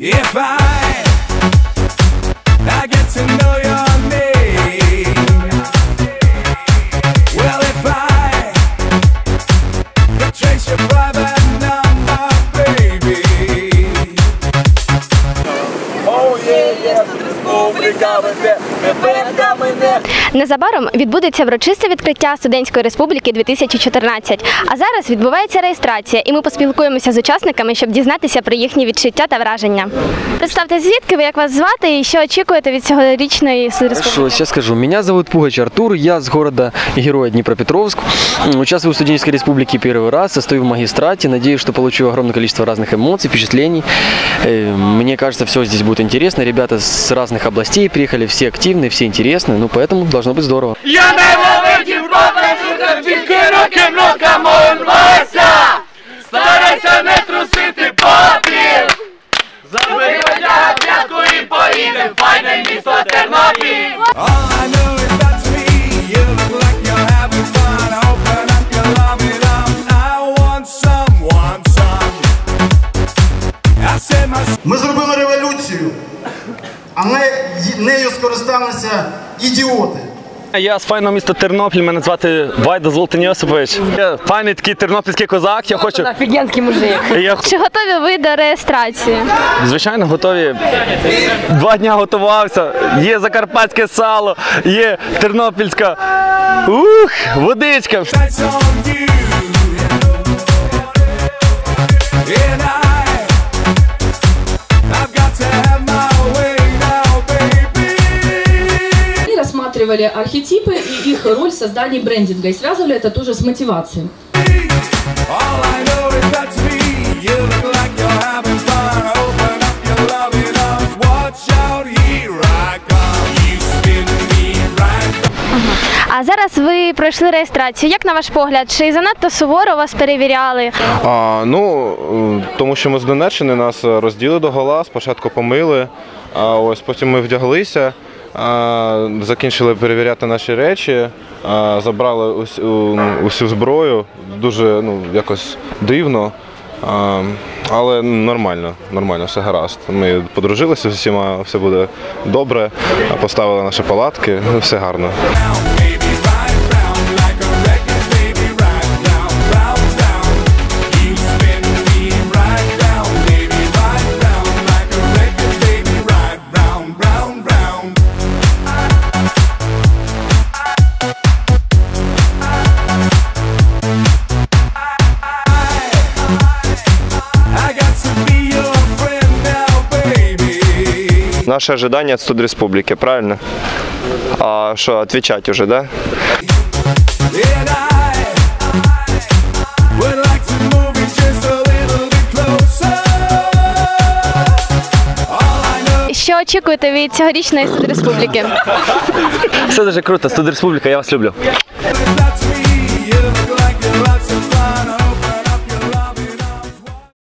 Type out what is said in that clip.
If I I get to know your мене. Незабаром відбудеться врочисте відкриття студентської республіки 2014. А зараз відбувається реєстрація, і ми поспілкуємося з учасниками, щоб дізнатися про їхні відчуття та враження. Представте, звідки ви як вас звати і що очікуєте від цьогорічної республіки? Хорошо, сейчас скажу. Меня зовут Пугач Артур, я с города Героя Днепропетровск. М, Участвую в студенческой республике первый раз, состою в магистрате. Надеюсь, что получу огромное количество разных эмоций, впечатлений. Э, Мне кажется, все здесь будет интересно. Ребята с разных областей приехали, все активные, все интересные. Ну, поэтому должно быть здорово. Я! Старайся не трусити попів! Забери одяга п'ятку і поїдем файне місто Тернопіль! Ми зробили а не, нею скористалися ідіоти. Я з файного міста Тернопіль, мене звати Вайда Золотин Йосипович. Я файний такий тернопільський козак. Я хочу. Офігенський мужик. Я Чи готові ви до реєстрації? звичайно готові. Два дня готувався. Є закарпатське сало, є тернопільська ух, водичка. рассматривали архетипы и их роль в создании брендинга и связывали это тоже с мотивацией. All I know is that to me, you look like you're having fun. Open up your loving arms. Watch out, here I come. You spin me right А зараз ви пройшли реєстрацію. Як на ваш погляд, чи занадто суворо вас перевіряли? А, ну, е, тому що ми з Донеччини нас розділи до гола, спочатку помили, а ось потім ми вдяглися, а, закінчили перевіряти наші речі, забрали ус, усю зброю, дуже ну, якось дивно. Але нормально, нормально, все гаразд. Ми подружилися з усіма, все буде добре. Поставили наші палатки, все гарно. Наши ожидания от Суд Республики, правильно? А что, отвечать уже, да? Що очікуєте від цьогорічної студреспубліки? Все дуже круто, студреспубліка, я вас люблю.